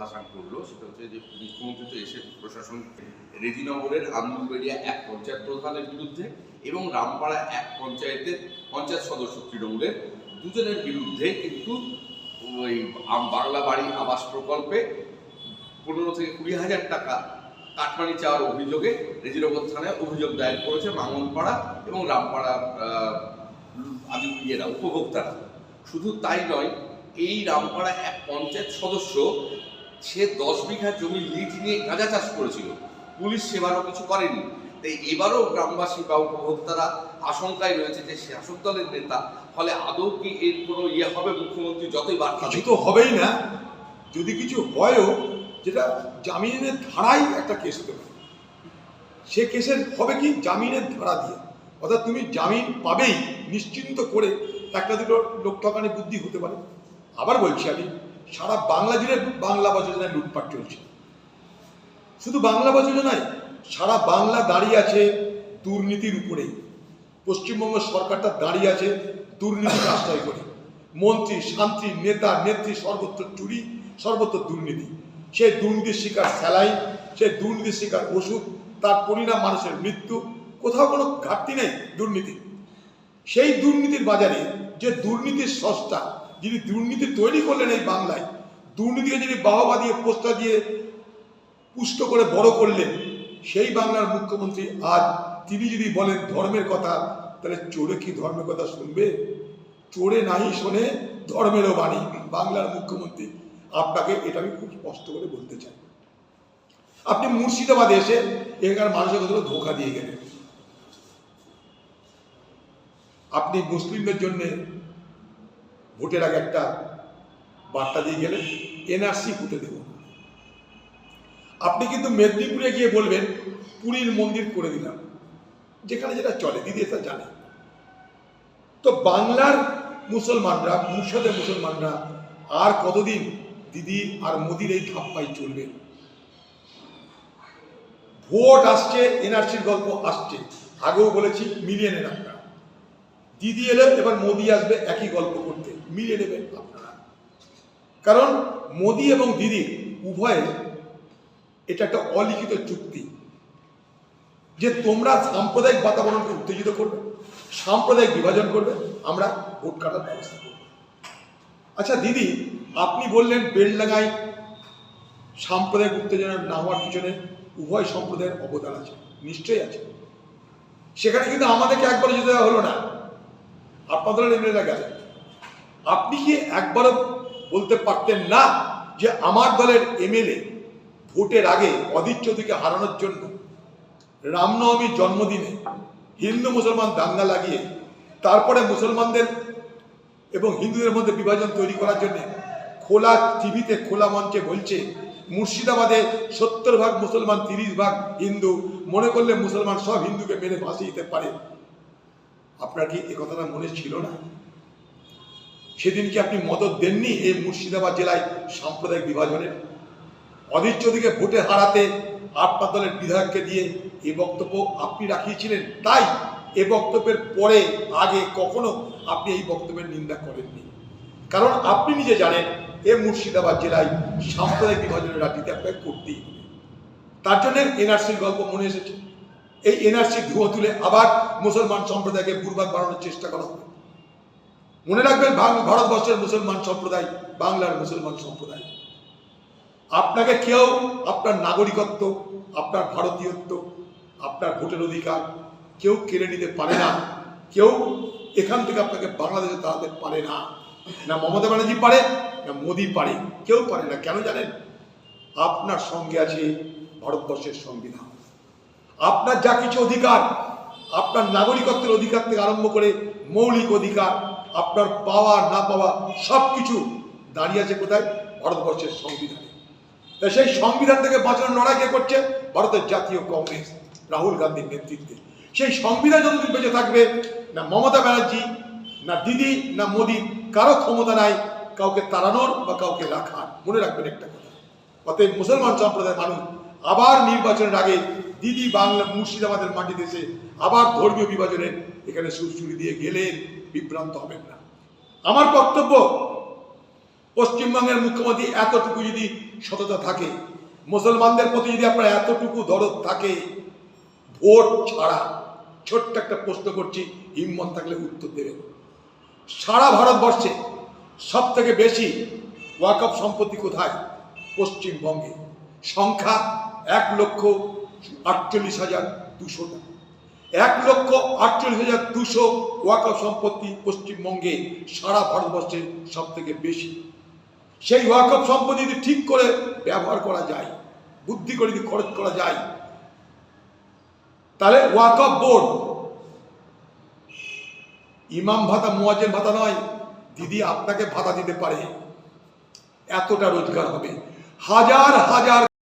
হাসান করল, সেটা হচ্ছে যে মুখ্যমন্ত্রী তো এসে প্রশাসন, রেজিনগরের আন্দুলবেড়িয়া এক পঞ্চায়েত প্রধানের বিরুদ্ধে এবং রামপাড়া এক পঞ্চায়েতের পঞ্চায়েত সদস্য তৃণমূলের দুজনের বিরুদ্ধে কিন্তু ওই বাংলা বাড়ি আবাস প্রকল্পে পনেরো থেকে কুড়ি হাজার টাকা কাটমানি চাওয়ার অভিযোগে রেজিনগর থানায় অভিযোগ দায়ের করেছে মাঙ্গলপাড়া এবং রামপাড়া আদি ইয়েরা উপভোক্তারা। শুধু তাই নয় এই রামপাড়া এক পঞ্চায়েত সদস্য, সে দশ বিঘা জমি লিজ নিয়ে গাঁজা চাষ করেছিল। পুলিশ সেবারও কিছু করেনি। তাই এবারও গ্রামবাসী বা উপভোক্তারা আশঙ্কায় রয়েছে যে শাসক দলের নেতা। ফলে আদৌ কি এর কোনো ইয়ে হবে মুখ্যমন্ত্রী যতই বার্তা কিছু? তো হবেই না। যদি কিছু হয়ও, যেটা জামিনের ধারাই একটা কেস হতে পারে। সে কেসের হবে কি? জামিনের ধারা দিয়ে। অর্থাৎ তুমি জামিন পাবেই নিশ্চিন্ত করে একটা দুটো লোক ঠকানি বুদ্ধি হতে পারে। আবার বলছি আমি, সারা বাংলা জুড়ে বাংলা বা যোজনায় লুটপাট চলছে। শুধু বাংলা বা যোজনায় সারা বাংলা দাঁড়িয়ে আছে দুর্নীতির উপরেই পশ্চিমবঙ্গ সরকারটা দাঁড়িয়ে আছে দুর্নীতিকে আশ্রয় করে। মন্ত্রী, শান্তি, নেতা, নেত্রী, সর্বত্র চুরি, সর্বত্র দুর্নীতি। সে দুর্নীতির শিকার স্যালাইন, সে দুর্নীতির শিকার ওষুধ, তার পরিণাম মানুষের মৃত্যু, কোথাও কোনো ঘাটতি নেই দুর্নীতি সেই দুর্নীতির বাজারে যে দুর্নীতির সস্তা যিনি দুর্নীতি তৈরি করলেন এই বাংলায়, দুর্নীতিকে যিনি বাহবা দিয়ে, পোস্টার দিয়ে পুষ্ট করে বড় করলেন, সেই বাংলার মুখ্যমন্ত্রী আজ তিনি যদি বলেন ধর্মের কথা, তাহলে চোরে কি ধর্মের কথা শুনবে? চোরে নাই শোনে, ধর্মেরও বাণী। বাংলার মুখ্যমন্ত্রী, আপনাকে এটা আমি খুব স্পষ্ট করে বলতে চাই। আপনি মুর্শিদাবাদে এসে এখানকার মানুষের কতগুলো ধোকা দিয়ে গেলেন। আপনি মুসলিমদের জন্য ভোটের আগে একটা বার্তা দিয়ে গেলেন এনআরসি হতে দেব। আপনি কিন্তু মেদিনীপুরে গিয়ে বলবেন, পুরীর মন্দির করে দিলাম। যেখানে যেটা চলে, দিদি এটা জানে। তো বাংলার মুসলমানরা মুর্শিদের মুসলমানরা আর কতদিন দিদি আর মোদির এই ধাপ্পাই চলবে? ভোট আসছে এনআরসির গল্প আসছে। আগেও বলেছি মিলিয়ে নেন আপনারা দিদি এলেন এবার মোদি আসবে একই গল্প করতে। মিলিয়ে নেবেন আপনারা। কারণ মোদি এবং দিদি উভয়ে এটা একটা অলিখিত চুক্তি যে তোমরা সাম্প্রদায়িক বাতাবরণকে উত্তেজিত করবে, সাম্প্রদায়িক বিভাজন করবে, আমরা ভোট কাটার ব্যবস্থা করব। আচ্ছা দিদি, আপনি বললেন বেলডাঙ্গায় সাম্প্রদায়িক উত্তেজনা না হওয়ার পিছনে উভয় সম্প্রদায়ের অবদান আছে, নিশ্চয়ই আছে। সেখানে কিন্তু আমাদেরকে একবারও যেতে দেওয়া হলো না। আপনাদের এমএলএরা গেলেন আপনি কি একবারও বলতে পারতেন না যে আমার দলের এমএলএ ভোটের আগে অদিত চৌধুরীকে হারানোর জন্য রামনবমীর জন্মদিনে হিন্দু মুসলমান দাঙ্গা লাগিয়ে তারপরে মুসলমানদের এবং হিন্দুদের মধ্যে বিভাজন তৈরি করার জন্য খোলা টিভিতে, খোলা মঞ্চে বলছে, মুর্শিদাবাদে সত্তর ভাগ মুসলমান, তিরিশ ভাগ হিন্দু। মনে করলে মুসলমান সব হিন্দুকে মেরে ভাসিয়ে দিতে পারে। আপনার কি এ কথাটা মনে ছিল না? সেদিন কি আপনি মদত দেননি এই মুর্শিদাবাদ জেলায় সাম্প্রদায়িক বিভাজনের? অধীর ভোটে হারাতে আপনার দলের বিধায়ককে দিয়ে এ বক্তব্য আপনি রাখিয়েছিলেন। তাই এ বক্তব্যের পরে আগে কখনো আপনি এই বক্তব্যের নিন্দা করেননি। কারণ আপনি নিজে জানেন, এ মুর্শিদাবাদ জেলায় সাম্প্রদায়িক বিভাজনের রাজনীতি আপনাকে করতেই তার জন্য এনআরসির গল্প মনে এসেছে। এই এনআরসি ধুয়ো তুলে আবার মুসলমান সম্প্রদায়কে বুর্বাক বাড়ানোর চেষ্টা করা হবে। মনে রাখবেন ভারতবর্ষের মুসলমান সম্প্রদায় বাংলার মুসলমান সম্প্রদায়। আপনাকে কেউ আপনার নাগরিকত্ব, আপনার ভারতীয়ত্ব, আপনার ভোটের অধিকার কেউ কেড়ে নিতে পারে না। কেউ এখান থেকে আপনাকে বাংলাদেশে দাঁড়াতে পারে না। না মমতা ব্যানার্জি পারে, না মোদি পারে। কেউ পারে না। কেন জানেন? আপনার সঙ্গে আছে ভারতবর্ষের সংবিধান। আপনার যা কিছু অধিকার, আপনার নাগরিকত্বের অধিকার থেকে আরম্ভ করে মৌলিক অধিকার, আপনার পাওয়া, না পাওয়া সব কিছু দাঁড়িয়ে আছে কোথায়? ভারতবর্ষের সংবিধানে। তা সেই সংবিধান থেকে বাঁচানোর লড়াই কে করছে? ভারতের জাতীয় কংগ্রেস, রাহুল গান্ধীর নেতৃত্বে। সেই সংবিধান যতদিন বেঁচে থাকবে, না মমতা ব্যানার্জি, না দিদি, না মোদি, কারও ক্ষমতা নাই, কাউকে তাড়ানোর বা কাউকে রাখার। মনে রাখবেন একটা কথা। অতএব মুসলমান সম্প্রদায়ের মানুষ আবার নির্বাচনের আগে দিদি বাংলা মুর্শিদাবাদের মাটিতে এসে আবার ধর্মীয় বিভাজনের এখানে সুরসুরি দিয়ে গেলেন বিভ্রান্ত হবেন না। আমার বক্তব্য, পশ্চিমবঙ্গের মুখ্যমন্ত্রী এতটুকু যদি সততা থাকে, মুসলমানদের প্রতি যদি আপনার এতটুকু দরদ থাকে, ভোট ছাড়া ছোট্ট একটা প্রশ্ন করছি, হিম্মত থাকলে উত্তর দেবেন। সারা ভারতবর্ষে সব থেকে বেশি ওয়াকফ সম্পত্তি কোথায়? পশ্চিমবঙ্গে। সংখ্যা এক লক্ষ আটচল্লিশ হাজার দুশোটা এক লক্ষ আটচল্লিশ হাজার দুশো ওয়াকফ সম্পত্তি পশ্চিমবঙ্গে সারা ভারতবর্ষে সব থেকে বেশি। সেই ওয়াকফ সম্পত্তি যদি ঠিক করে ব্যবহার করা যায়, বুদ্ধি করে যদি খরচ করা যায়, তাহলে ওয়াকফ বোর্ড ইমাম ভাতা মোয়াজের ভাতা নয়, দিদি আপনাকে ভাতা দিতে পারে। এতটা রোজগার হবে। হাজার হাজার